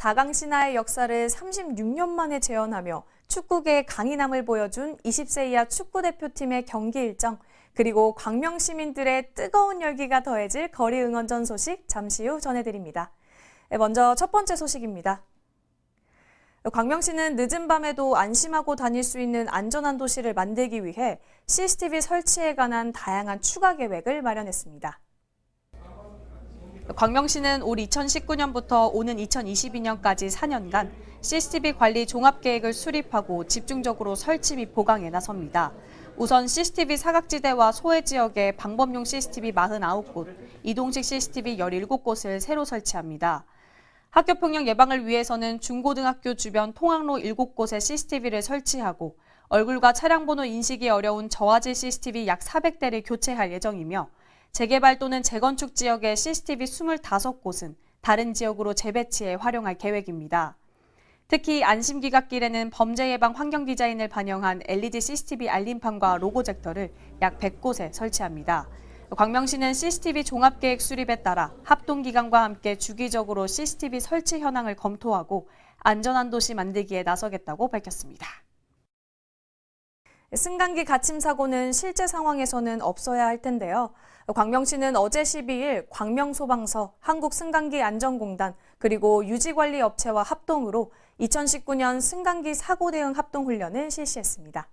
4강 신화의 역사를 36년 만에 재현하며 축구계의 강인함을 보여준 20세 이하 축구대표팀의 경기 일정, 그리고 광명 시민들의 뜨거운 열기가 더해질 거리 응원전 소식 잠시 후 전해드립니다. 네, 먼저 첫 번째 소식입니다. 광명시는 늦은 밤에도 안심하고 다닐 수 있는 안전한 도시를 만들기 위해 CCTV 설치에 관한 다양한 추가 계획을 마련했습니다. 광명시는 올 2019년부터 오는 2022년까지 4년간 CCTV 관리 종합계획을 수립하고 집중적으로 설치 및 보강에 나섭니다. 우선 CCTV 사각지대와 소외 지역에 방범용 CCTV 49곳, 이동식 CCTV 17곳을 새로 설치합니다. 학교 폭력 예방을 위해서는 중고등학교 주변 통학로 7곳에 CCTV를 설치하고 얼굴과 차량 번호 인식이 어려운 저화질 CCTV 약 400대를 교체할 예정이며 재개발 또는 재건축 지역의 CCTV 25곳은 다른 지역으로 재배치해 활용할 계획입니다. 특히 안심기각길에는 범죄 예방 환경 디자인을 반영한 LED CCTV 알림판과 로고젝터를 약 100곳에 설치합니다. 광명시는 CCTV 종합계획 수립에 따라 합동기관과 함께 주기적으로 CCTV 설치 현황을 검토하고 안전한 도시 만들기에 나서겠다고 밝혔습니다. 승강기 갇힘 사고는 실제 상황에서는 없어야 할 텐데요. 광명시는 어제 12일 광명소방서, 한국승강기안전공단, 그리고 유지관리업체와 합동으로 2019년 승강기 사고 대응 합동훈련을 실시했습니다.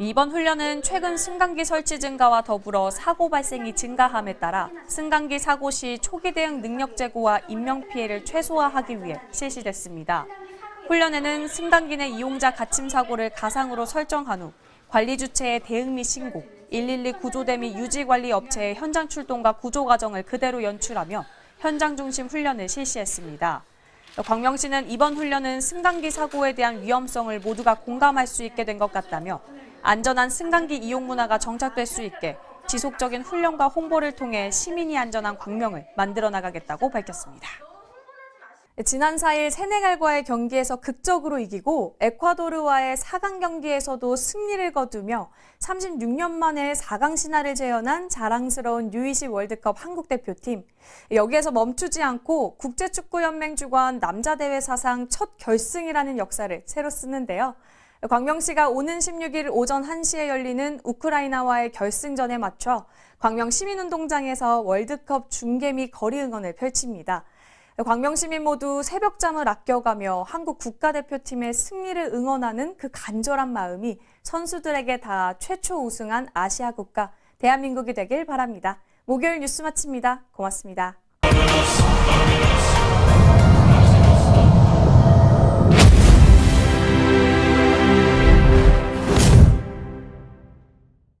이번 훈련은 최근 승강기 설치 증가와 더불어 사고 발생이 증가함에 따라 승강기 사고 시 초기 대응 능력 제고와 인명 피해를 최소화하기 위해 실시됐습니다. 훈련에는 승강기 내 이용자 갇힘 사고를 가상으로 설정한 후 관리 주체의 대응 및 신고, 112 구조대 및 유지 관리 업체의 현장 출동과 구조 과정을 그대로 연출하며 현장 중심 훈련을 실시했습니다. 광명시는 이번 훈련은 승강기 사고에 대한 위험성을 모두가 공감할 수 있게 된 것 같다며 안전한 승강기 이용 문화가 정착될 수 있게 지속적인 훈련과 홍보를 통해 시민이 안전한 광명을 만들어 나가겠다고 밝혔습니다. 지난 4일 세네갈과의 경기에서 극적으로 이기고 에콰도르와의 4강 경기에서도 승리를 거두며 36년 만에 4강 신화를 재현한 자랑스러운 U20 월드컵 한국 대표팀. 여기에서 멈추지 않고 국제축구연맹 주관 남자대회 사상 첫 결승이라는 역사를 새로 쓰는데요. 광명시가 오는 16일 오전 1시에 열리는 우크라이나와의 결승전에 맞춰 광명 시민운동장에서 월드컵 중계 및 거리 응원을 펼칩니다. 광명 시민 모두 새벽잠을 아껴가며 한국 국가대표팀의 승리를 응원하는 그 간절한 마음이 선수들에게 다 최초 우승한 아시아 국가 대한민국이 되길 바랍니다. 목요일 뉴스 마칩니다. 고맙습니다.